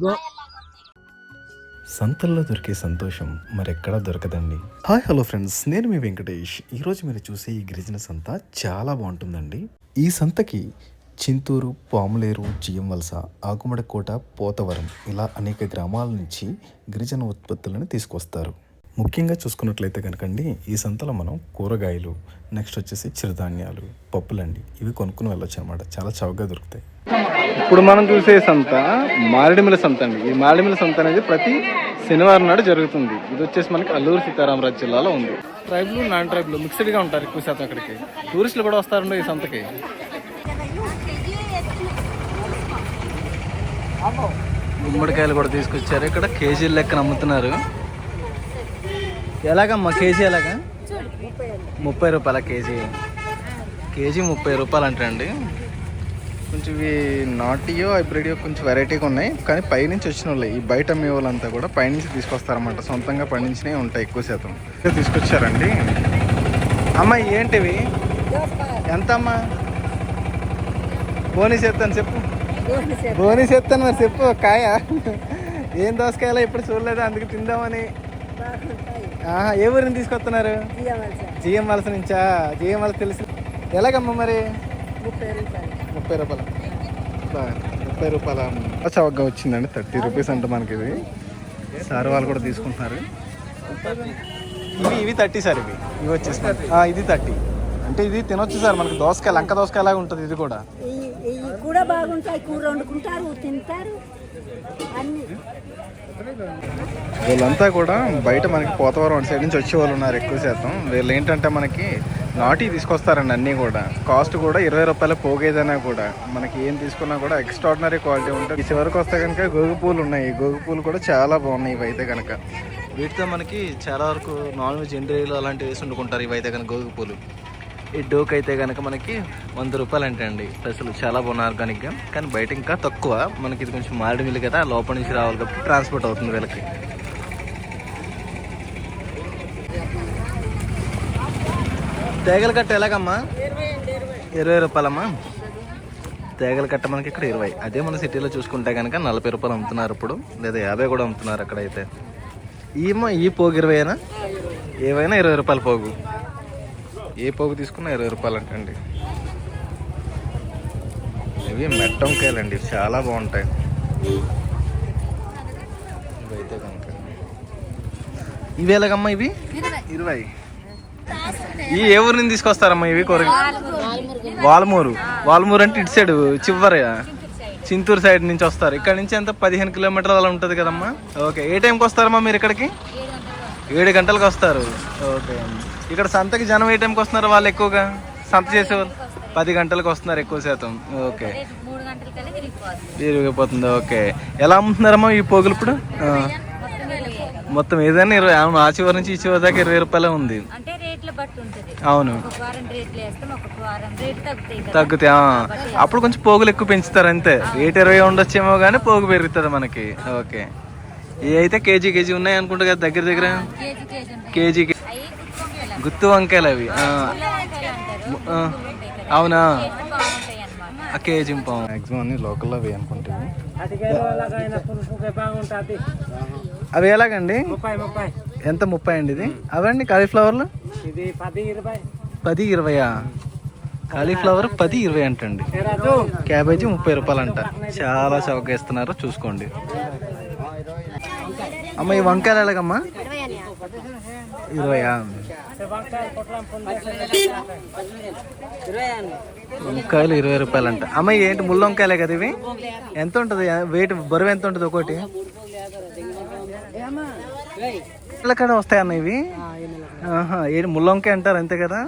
Go సంతల్లో దొరికే సంతోషం మరెక్కడా దొరకదండి. Hi hello friends. నేను మీ వెంకటేష్. ఈరోజు మీరు చూసే ఈ గిరిజన సంత చాలా బాగుంటుందండి. ఈ సంతకి చింతూరు పాములేరు జియం వలస ఆకుమడకోట పోతవరం ఇలా అనేక గ్రామాల నుంచి గిరిజన ఉత్పత్తులను తీసుకొస్తారు. ముఖ్యంగా చూసుకున్నట్లయితే కనుకండి ఈ సంతలో మనం కూరగాయలు నెక్స్ట్ వచ్చేసి చిరుధాన్యాలు పప్పులండి ఇవి కొనుక్కుని వెళ్ళొచ్చు అనమాట చాలా చౌకగా దొరుకుతాయి. ఇప్పుడు మనం చూసే సంత మారేడుమిల సంత అండి. ఈ మారేడుమిల సంత అనేది ప్రతి శనివారం నాడు జరుగుతుంది. ఇది వచ్చేసి మనకి అల్లూరు సీతారామరాజు జిల్లాలో ఉంది. ట్రైబ్లు నాన్ ట్రైబ్లు మిక్స్డ్గా ఉంటారు ఎక్కువ శాతం అక్కడికి. టూరిస్టులు కూడా వస్తారండి ఈ సంతకి. గుమ్మడికాయలు కూడా తీసుకొచ్చారు. ఇక్కడ కేజీల లెక్కన అమ్ముతున్నారు. ఎలాగమ్మా కేజీ ఎలాగా? ముప్పై రూపాయల కేజీ. కేజీ ముప్పై రూపాయలు అంటండి. కొంచెం ఇవి నాటియో హైబ్రిడియో కొంచెం వెరైటీగా ఉన్నాయి. కానీ పైనుంచి వచ్చిన వాళ్ళే ఈ బయట అమ్మే వాళ్ళంతా కూడా పైనుంచి తీసుకొస్తారన్నమాట. సొంతంగా పండించినవి ఉంటాయి ఎక్కువ శాతం. తీసుకొచ్చారండి. అమ్మ ఏంటివి? ఎంత అమ్మా బోనీస్ ఎత్తాను చెప్పు. బోనీస్ ఎత్తాను మరి చెప్పు కాయ? ఏం దోసకాయలో ఇప్పుడు చూడలేదు? అందుకే తిందామని. ఏ ఊరిని తీసుకొస్తున్నారు? జిఎం వలస నుంచా? జిఎం వలస తెలుసు. ఎలాగమ్మా మరి? ముప్పై రూపాయలు. ముప్పై రూపాయల? చవకగా వచ్చిందండి. థర్టీ రూపీస్ అంటే మనకి ఇది సార్ వాళ్ళు కూడా తీసుకుంటున్నారు. ఇవి ఇవి థర్టీ సార్ ఇవి. ఇవి వచ్చేసి ఇది థర్టీ. అంటే ఇది తినొచ్చు సార్. మనకి దోసకాయ లంక దోసకాయ లాగా ఉంటుంది ఇది కూడా. కూడా బాగుంటాయి. కూర వండుకుంటారు తింటారు. అన్ని. వీళ్ళంతా కూడా బయట మనకి పోతవరం అటు సైడ్ నుంచి వచ్చే వాళ్ళు ఉన్నారు ఎక్కువ శాతం. వీళ్ళు ఏంటంటే మనకి నాటి తీసుకొస్తారండి అన్నీ కూడా. కాస్ట్ కూడా ఇరవై రూపాయల పోగేదైనా కూడా. మనకి ఏం తీసుకున్నా కూడా ఎక్స్ట్రాడినరీ క్వాలిటీ ఉంటుంది. చివరికి వస్తే కనుక గోగు పూలు ఉన్నాయి. ఈ గోగు పూలు కూడా చాలా బాగున్నాయి ఇవైతే కనుక. వీటితో మనకి చాలా వరకు నాన్ వెజ్ ఎండ్రీలు అలాంటివి వేసి వండుకుంటారు ఇవైతే కనుక గోగు పూలు. ఈ డోక్ అయితే కనుక మనకి వంద రూపాయలు అంటే అండి అసలు చాలా బాగున్నాయి ఆర్గానిక్గా. కానీ బయట ఇంకా తక్కువ. మనకి ఇది కొంచెం మారడి మిల్లు కదా లోపల నుంచి రావాలి కాబట్టి ట్రాన్స్పోర్ట్ అవుతుంది వీళ్ళకి. తేగల కట్ట ఎలాగమ్మా? ఇరవై రూపాయలమ్మా? తేగల కట్ట మనకి ఇక్కడ ఇరవై. అదే మన సిటీలో చూసుకుంటే కనుక నలభై రూపాయలు అమ్ముతున్నారు ఇప్పుడు. లేదా యాభై కూడా అమ్ముతున్నారు అక్కడైతే. ఈమో ఈ పోగు ఇరవైనా ఏవైనా ఇరవై రూపాయలు పోగు. ఏ పోగు తీసుకున్నా ఇరవై రూపాయలు అంటండి. ఇవి మెట్టంకాయలండి చాలా బాగుంటాయి. ఇవైతే కనుక. ఇవి ఎలాగమ్మా ఇవి? ఇరవై. ఈ ఏ ఊరు నుంచి తీసుకొస్తారమ్మా ఇవి కూర వాల్మూరు. వాల్మూరు అంటే ఇటు సైడ్ చివరి. చింతూరు సైడ్ నుంచి వస్తారు. ఇక్కడ నుంచి ఎంత? పదిహేను కిలోమీటర్లు అలా ఉంటుంది కదమ్మా. ఓకే. ఏ టైంకి వస్తారమ్మా మీరు ఇక్కడికి? ఏడు గంటలకు వస్తారు. ఓకే ఇక్కడ సంతకి జనం ఏ టైంకి వస్తున్నారు వాళ్ళు ఎక్కువగా? సంత చేసేవాళ్ళు? పది గంటలకు వస్తున్నారు ఎక్కువ శాతం. ఓకే. తిరిగిపోతుంది తిరిగిపోతుంది ఓకే. ఎలా అమ్ముతున్నారమ్మా ఈ పోగులు ఇప్పుడు? మొత్తం ఏదైనా ఇరవై అవును ఆ చివరి నుంచి ఈ చివరి దాకా ఇరవై రూపాయలే ఉంది. అవును. తగ్గుతాయి. అప్పుడు కొంచెం పోగులు ఎక్కువ పెంచుతారు అంతే. రేట్ ఇరవై ఉండొచ్చేమో కానీ పోగు పెరుగుతుంది మనకి. ఓకే. ఏ అయితే కేజీ కేజీ ఉన్నాయి అనుకుంటా కదా దగ్గర దగ్గర? కేజీ కేజీ ఉంటాయి కేజీకి అవి గుత్తి వంకాయలు అవి. అవునా? ఆ కేజీ పావు. మాక్సిమం అన్ని లోకల్లో అవి అనుకుంటాను అవి ఎలాగండి? ఎంత ముప్పై అండి ఇది? అవండి కాలీఫ్లవర్లు? ఇది పది ఇరవై. పది ఇరవయా? కాలీఫ్లవర్ పది ఇరవై అంటండి. క్యాబేజీ. ముప్పై రూపాయలు అంట చాలా చౌకగా ఇస్తున్నారు చూసుకోండి. అమ్మ ఈ వంకాయలు ఎలాగమ్మా? ఇరవయా వంకాయలు ఇరవై రూపాయలు అంట అమ్మ ఏంటి ముళ్ళ వంకాయలే కదా ఇవి? ఎంత ఉంటుంది? వెయిట్ బరువు ఎంత ఉంటుంది ఒకటి? ఎక్కడ వస్తాయన్న ఇవి? ఏంటి ముళ్ళ వంకాయ అంటారు అంతే కదా?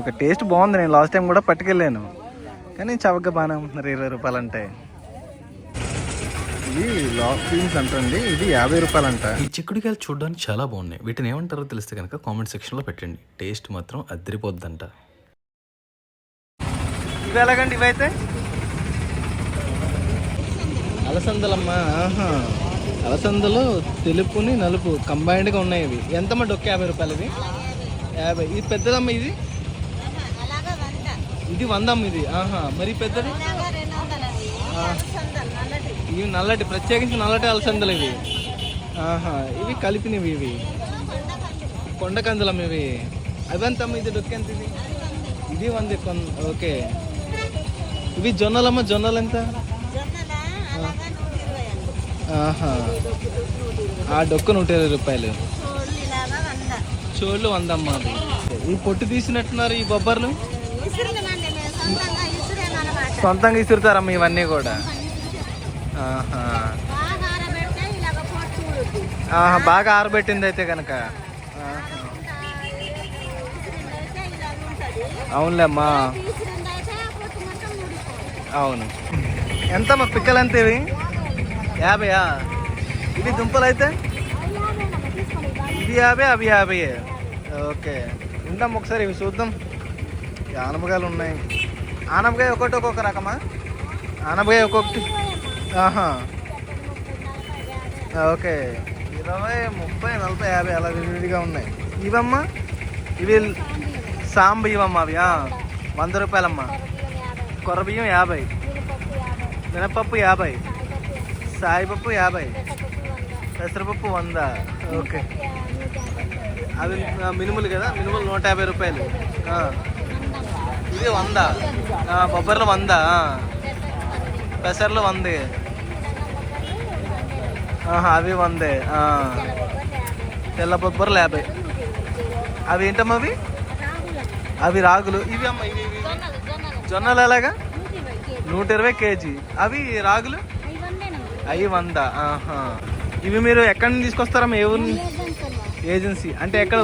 ఒక టేస్ట్ బాగుంది. నేను లాస్ట్ టైం కూడా పట్టుకెళ్ళాను. కానీ చవక బాగానే ఉంటున్నారు ఇరవై రూపాయలు అంటే ఇది లాక్ బీన్స్ అంటండి ఇది యాభై రూపాయలు అంట ఈ చిక్కుడుకాయలు చూడడానికి చాలా బాగున్నాయి. వీటిని ఏమంటారో తెలిస్తే కనుక కామెంట్ సెక్షన్లో పెట్టండి. టేస్ట్ మాత్రం అద్దరిపోద్దంట. ఇవి ఎలాగండి ఇవైతే? అలసందలమ్మా ఆహా. అలసందలు తెలుపుని నలుపు కంబైన్డ్గా ఉన్నాయి ఇవి. ఎంతమ్మా డొక్క యాభై రూపాయలు ఇవి? యాభై. ఇది పెద్దదమ్మా ఇది? ఇది వందమ్మ ఇది. ఆహా. మరి పెద్దది. ఇవి నల్లటి ప్రత్యేకించి నల్లటి అలసందలు ఇవి. ఆహా ఇవి కలిపినవి ఇవి. కొండ కందులం ఇవి. అవంతమ్మ ఇది డొక్కెంత ఇది? ఇది వంద ఓకే. ఇవి జొన్నలమ్మ జొన్నలు ఎంత? ఆహా. ఆ డొక్కు నూట ఇరవై రూపాయలు. చోళ్ళు వందమ్మ అది ఈ పొట్టు తీసినట్టున్నారు ఈ బొబ్బర్లు? సొంతంగా ఇసురుతారమ్మ ఇవన్నీ కూడా. బాగా ఆరబెట్టింది అయితే కనుక అవునులేమ్మా. అవును. ఎంతమ్మా పిక్కలు ఎంత ఇవి? యాభైయా? ఇవి దుంపలు అయితే ఇది యాభై అవి యాభై. ఓకే. ఉందాం ఒకసారి ఇవి చూద్దాం. ఆనపకాయలు ఉన్నాయి. ఆనపకాయ ఒకటి ఒక్కొక్క రకమా? ఆనపకాయ ఒక్కొక్కటి. ఓకే. ఇరవై ముప్పై నలభై యాభై అలా విడివిడిగా ఉన్నాయి. ఇవమ్మా? ఇవి సాంబ ఇవమ్మా అవి వంద రూపాయలమ్మా. కొర్ర బియ్యం యాభై. మినపప్పు యాభై. సాయిపప్పు యాభై. పెసరపప్పు వంద. ఓకే. అవి మినుములు కదా? మినుములు నూట యాభై రూపాయలు. ఇది వంద. బొబ్బర్లు వంద పెసర్లు వందే. అవి వందే. తెల్ల బొబ్బర్లు యాభై అవి ఏంటమ్మా అవి? అవి రాగులు. ఇవి అమ్మ ఇవి జొన్నలు ఎలాగా? నూట ఇరవై కేజీ. అవి రాగులు? అవి వంద? ఆహా. ఇవి మీరు ఎక్కడి నుంచి తీసుకొస్తారమ్మా ఏ ఊరు ఏజెన్సీ. అంటే ఎక్కడ?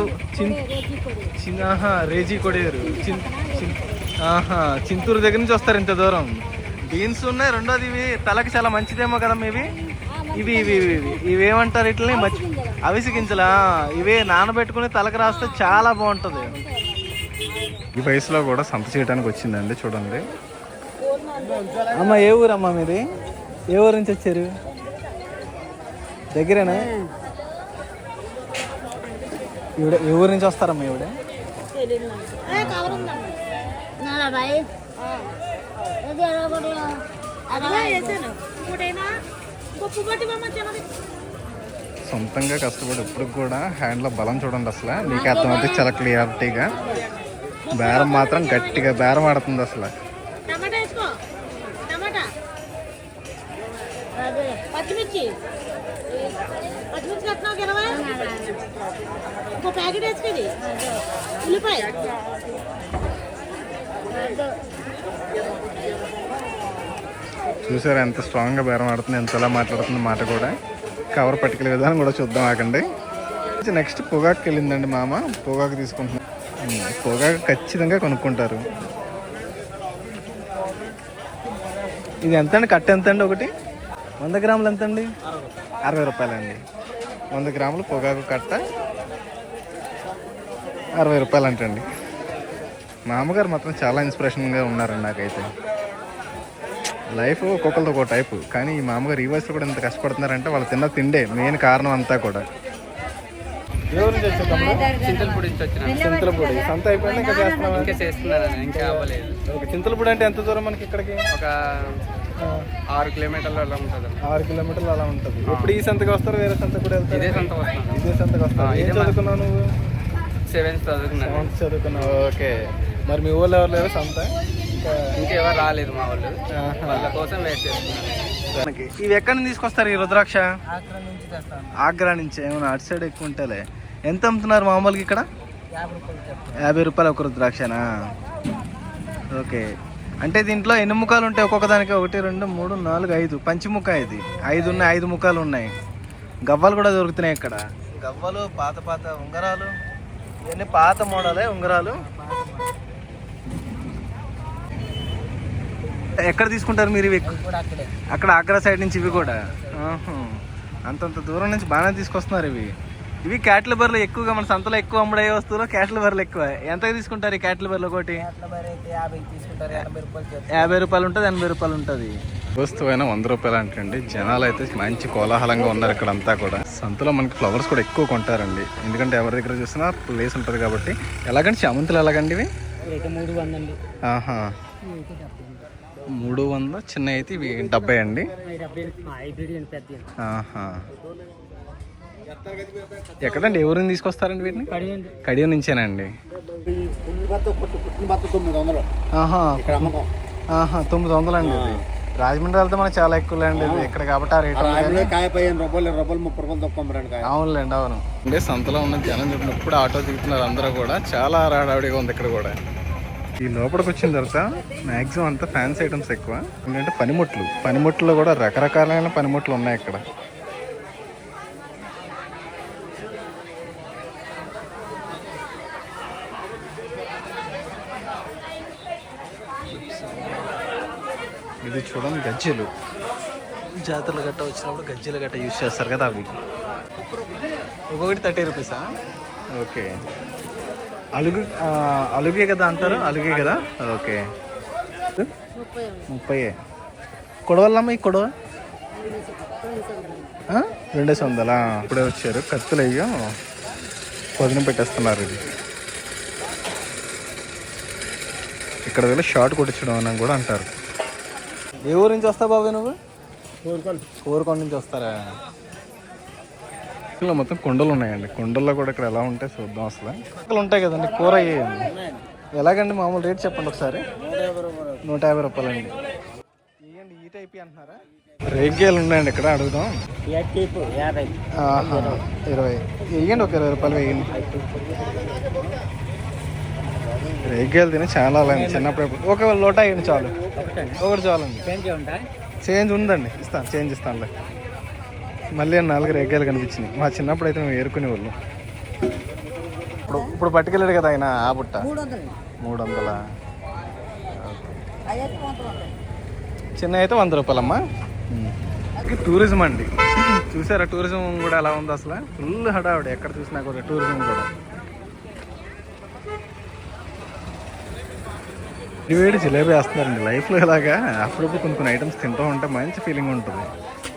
చిన్న రేజీ కొడేరు. చిన్ చిన్ ఆహా. చింతూరు దగ్గర నుంచి వస్తారు ఇంత దూరం. బీన్స్ ఉన్నాయి. రెండోది ఇవి. తలకి చాలా మంచిదేమో కదమ్మా ఇవి ఇవి ఇవి ఇవి ఇవి. ఇవి ఏమంటారు ఇట్లనే మర్చి అవిసి గింజలా? ఇవి నానబెట్టుకుని తలకి రాస్తే చాలా బాగుంటుంది. ఈ వయసులో కూడా సంత చేయడానికి వచ్చిందండి చూడండి. అమ్మ ఏ ఊరమ్మా మీది? ఏ ఊరు నుంచి వచ్చారు? దగ్గరేనా? ఈవిడ ఏ ఊరు నుంచి వస్తారమ్మా ఈవిడ? అదే. సొంతంగా కష్టపడి ఇప్పుడు కూడా హ్యాండ్లో బలం చూడండి అసలు. మీకు అర్థమవుతుంది చాలా క్లియారిటీగా బేరం మాత్రం గట్టిగా బేరం ఆడుతుంది అసలు. పచ్చిమిర్చి. పచ్చిమిర్చి ఇరవై ఇంకో ప్యాకెట్ వేసుకుంది ఉల్లిపాయ చూసారా ఎంత స్ట్రాంగ్గా బేరం ఆడుతుంది ఎంతలా మాట్లాడుతుంది మాట కూడా. కవర్ పట్టుకెళ్ళే విధానం కూడా చూద్దాం ఆకండి నెక్స్ట్ పొగాకు వెళ్ళిందండి మామ. పొగాకు తీసుకుంటున్నాం. పొగాకు ఖచ్చితంగా కొనుక్కుంటారు. ఇది ఎంత అండి కట్ట ఎంత అండి ఒకటి? వంద గ్రాములు ఎంత అండి అరవై రూపాయలండి. వంద గ్రాములు పొగాకు కట్ట అరవై రూపాయలు అంటండి మా అమ్మగారు మాత్రం చాలా ఇన్స్పిరేషన్గా ఉన్నారండి నాకైతే. లైఫ్ ఒక్కొక్కరితో ఒక టైపు. కానీ ఈ మామగారు ఈ వయసులో కూడా ఎంత కష్టపడుతున్నారంటే వాళ్ళు తిన్న తిండే మెయిన్ కారణం అంతా కూడా? చింతలపూడి సంత అయిపోయింది? ఇంకా చేస్తున్నావా? ఇంకా చేస్తున్నాను ఇంకా అవ్వలేదు. ఓకే చింతలపూడి అంటే ఎంత దూరం మనకి ఇక్కడికి? ఒక ఆరు కిలోమీటర్ల అలా ఉంటుంది. ఆరు కిలోమీటర్లు అలా ఉంటుంది. ఎప్పుడు ఈ సంతకి వస్తారు వేరే సంత కూడా వెళ్తారు? ఇదే సంత వస్తున్నాను. ఇదే సంతకి వస్తారు? ఆ, ఏం చదువుకున్నావు నువ్వు? సెవెంత్ చదువుకున్నాను. సెవెంత్ చదువుకున్నావు. ఓకే. మరి మీ ఊళ్ళో ఎవరు లేరు సంత? ఇంకెవరు రాలేదు మా వాళ్ళు. వాళ్ళ కోసం వెయిట్ చేస్తున్నాను మనకి. ఇవి ఎక్కడి నుంచి తీసుకొస్తారు ఈ రుద్రాక్ష? ఆగ్రా నుంచి ఏమైనా అటు సైడ్ ఎక్కువ ఉంటేలే. ఎంత అమ్ముతున్నారు మామూలుగా ఇక్కడ? యాభై రూపాయలు ఒక రుద్రాక్షనా? ఓకే. అంటే దీంట్లో ఎన్ని ముఖాలు ఉంటాయి? ఒక్కొక్క దానికి ఒకటి రెండు మూడు నాలుగు ఐదు. పంచి ముఖ ఇది. ఐదు ఉన్నాయి ఐదు ముఖాలు ఉన్నాయి. గవ్వలు కూడా దొరుకుతున్నాయి ఇక్కడ. గవ్వలు పాత పాత ఉంగరాలు ఇవన్నీ పాత మోడలే ఉంగరాలు. ఎక్కడ తీసుకుంటారు మీరు ఇవి? అక్కడ. ఆగ్రా సైడ్ నుంచి ఇవి కూడా? ఆహా. అంతంత దూరం నుంచి బాగానే తీసుకొస్తున్నారు ఇవి. ఇవి క్యాట్ల బర్రెలు ఎక్కువగా మన సంతలో ఎక్కువ అమ్ముడే వస్తువులు క్యాట్ల బర్రెలు ఎక్కువ. ఎంత తీసుకుంటారు ఈ క్యాట్ల బర్రెలు ఒకటి? యాభై రూపాయలు ఉంటుంది ఎనభై రూపాయలు ఉంటుంది. వస్తువు అయినా వంద రూపాయలు అంటండి. జనాలు అయితే మంచి కోలాహలంగా ఉన్నారు ఇక్కడ అంతా కూడా. సంతలో మనకి ఫ్లవర్స్ కూడా ఎక్కువ కొంటారండి. ఎందుకంటే ఎవరి దగ్గర చూసినా ప్లేస్ ఉంటుంది కాబట్టి. ఎలాగంటే చామంతులు ఎలాగండి ఇవి? మూడు వందండి ఆహా. మూడు వందల. చిన్న అయితే ఇవి డెబ్బై అండి. ఎక్కడండి? ఎవరిని తీసుకొస్తారండి వీటిని? కడియం నుంచేనండి. ఆహా. తొమ్మిది వందలు అండి ఇది. రాజమండ్రి వెళ్తే మనకి చాలా ఎక్కువ అండి ఇక్కడ కాబట్టి ఆ రేట్ ఉంది కానీ- అవునులేండి అవును. అంటే సంతలో ఉన్న జనం చెప్పినప్పుడు ఆటో దిగుతున్నారు అందరూ కూడా. చాలా రాడావిడిగా ఉంది ఇక్కడ కూడా. ఈ లోపలికి వచ్చిన తర్వాత మ్యాక్సిమం అంతా ఫ్యాన్సీ ఐటమ్స్ ఎక్కువ. ఏంటంటే పనిముట్లు. పనిముట్లో కూడా రకరకాలైన పనిముట్లు ఉన్నాయి ఇక్కడ. ఇది చూడండి గజ్జెలు. జాతరలు గట్ట వచ్చినప్పుడు గజ్జెలు గట్ట యూజ్ చేస్తారు కదా అవి. ఒక్కొక్కటి థర్టీ రూపీసా ఓకే. అలుగు అలుగే కదా అంటారు? అలుగే కదా? ఓకే. ముప్పై కొడవల్లమ్మ ఈ కొడవ? ఆ? రెండేసి వందలా ఇప్పుడే వచ్చారు. కత్తులు అయ్యో. పొదిన పెట్టేస్తున్నారు ఇది. ఇక్కడ వెళ్ళి షార్ట్ కొట్టించడం అని కూడా అంటారు. ఏ ఊరు నుంచి వస్తావు బాబాయ్ నువ్వు? కోరుకొండ నుంచి వస్తారా? ఇలా మొత్తం కొండలు ఉన్నాయండి. కొండల్లో కూడా ఇక్కడ ఎలా ఉంటాయి చూద్దాం అసలు. ఇక్కడ ఉంటాయి కదండి కూర అయ్యేయండి ఎలాగండి మామూలు రేట్ చెప్పండి ఒకసారి? నూట యాభై రూపాయలండి. ఇవ్వండి ఈ టైప్ అంటున్నారా? రేగ్యాలు ఉన్నాయండి ఇక్కడ అడుగుదాం. ఇరవై. వేయండి ఒక ఇరవై రూపాయలు వేయండి. రేగ్యాలు తిని చాలా అలా చిన్నప్పుడు ఒక లోట వేయండి చాలు. ఒకటి చాలండి. చేంజ్ ఉందండి ఇస్తాను చేంజ్ ఇస్తానులే. మళ్ళీ నాలుగు రేగ్గాలు కనిపించినాయి. మా చిన్నప్పుడు అయితే మేము ఏరుకునే వాళ్ళం ఇప్పుడు ఇప్పుడు పట్టుకెళ్ళాడు కదా ఆయన ఆ బుట్ట. మూడు వందల చిన్న అయితే వంద రూపాయలమ్మా. టూరిజం అండి. చూసారా టూరిజం కూడా ఎలా ఉంది అసలు? ఫుల్ హడావిడి. ఎక్కడ చూసినా కూడా టూరిజం కూడా. వేడి జిలేబీ వేస్తున్నారండి. లైఫ్లో ఇలాగా అప్పుడప్పుడు కొన్ని కొన్ని ఐటమ్స్ తింటూ ఉంటే మంచి ఫీలింగ్ ఉంటుంది.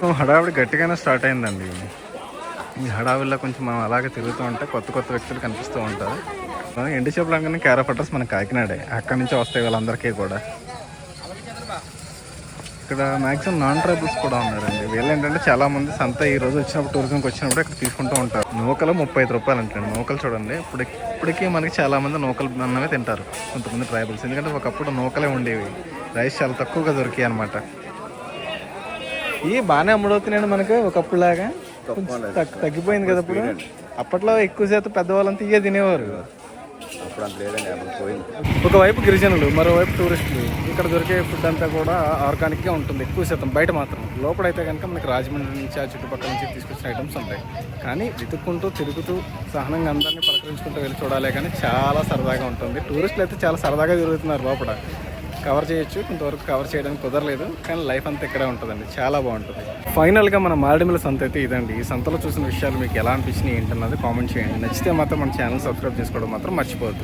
హడావిడి గట్టిగానే స్టార్ట్ అయిందండి. ఈ హడావిడిలో కొంచెం మనం అలాగే తిరుగుతూ ఉంటే కొత్త కొత్త వ్యక్తులు కనిపిస్తూ ఉంటారు. ఎండి చేపలు అనగానే క్యారపట్టర్స్ మన కాకినాడే. అక్కడి నుంచి వస్తాయి వాళ్ళందరికీ కూడా. ఇక్కడ మాక్సిమం నాన్ ట్రైబల్స్ కూడా ఉన్నారండి. వీళ్ళు ఏంటంటే చాలా మంది సంత ఈ రోజు వచ్చినప్పుడు టూరిజంకి వచ్చినప్పుడు ఇక్కడ తీసుకుంటూ ఉంటారు. నూకలు ముప్పై ఐదు రూపాయలు అంటండి. నూకలు చూడండి. ఇప్పుడు ఇప్పటికీ మనకి చాలా మంది నూకలు అన్నమే తింటారు. కొంతమంది ట్రైబల్స్. ఎందుకంటే ఒకప్పుడు నూకలే ఉండేవి. రైస్ చాలా తక్కువగా దొరికాయి అనమాట ఈ బాగానే అమ్ముడవుతున్నాయండి మనకి ఒకప్పుడు లాగా కొంచెం తగ్గి- తగ్గిపోయింది కదా ఇప్పుడు. అప్పట్లో ఎక్కువ శాతం పెద్దవాళ్ళంతా ఇవే తినేవారు. ఒకవైపు గిరిజనులు మరోవైపు టూరిస్టులు. ఇక్కడ దొరికే ఫుడ్ అంతా కూడా ఆర్గానిక్గా ఉంటుంది ఎక్కువ శాతం. బయట మాత్రం. లోపలైతే కనుక మనకి రాజమండ్రి నుంచి ఆ చుట్టుపక్కల నుంచి తీసుకొచ్చిన ఐటమ్స్ ఉంటాయి. కానీ వెతుక్కుంటూ తిరుగుతూ సహనంగా అందరినీ పలకరించుకుంటూ వెళ్ళి చూడాలి కానీ చాలా సరదాగా ఉంటుంది. టూరిస్టులు అయితే చాలా సరదాగా తిరుగుతున్నారు లోపల. కవర్ చేయొచ్చు కొంతవరకు కవర్ చేయడానికి కుదరలేదు కానీ లైఫ్ అంతా ఇక్కడే ఉంటుందండి. చాలా బాగుంటుంది. ఫైనల్గా మన మారేడుమిల సంత అయితే ఇదండి. ఈ సంతలో చూసిన విషయాలు మీకు ఎలా అనిపించినాయి ఏంటన్నది కామెంట్ చేయండి. నచ్చితే మాత్రం మన ఛానల్ సబ్స్క్రైబ్ చేసుకోవడం మాత్రం మర్చిపోవద్దు.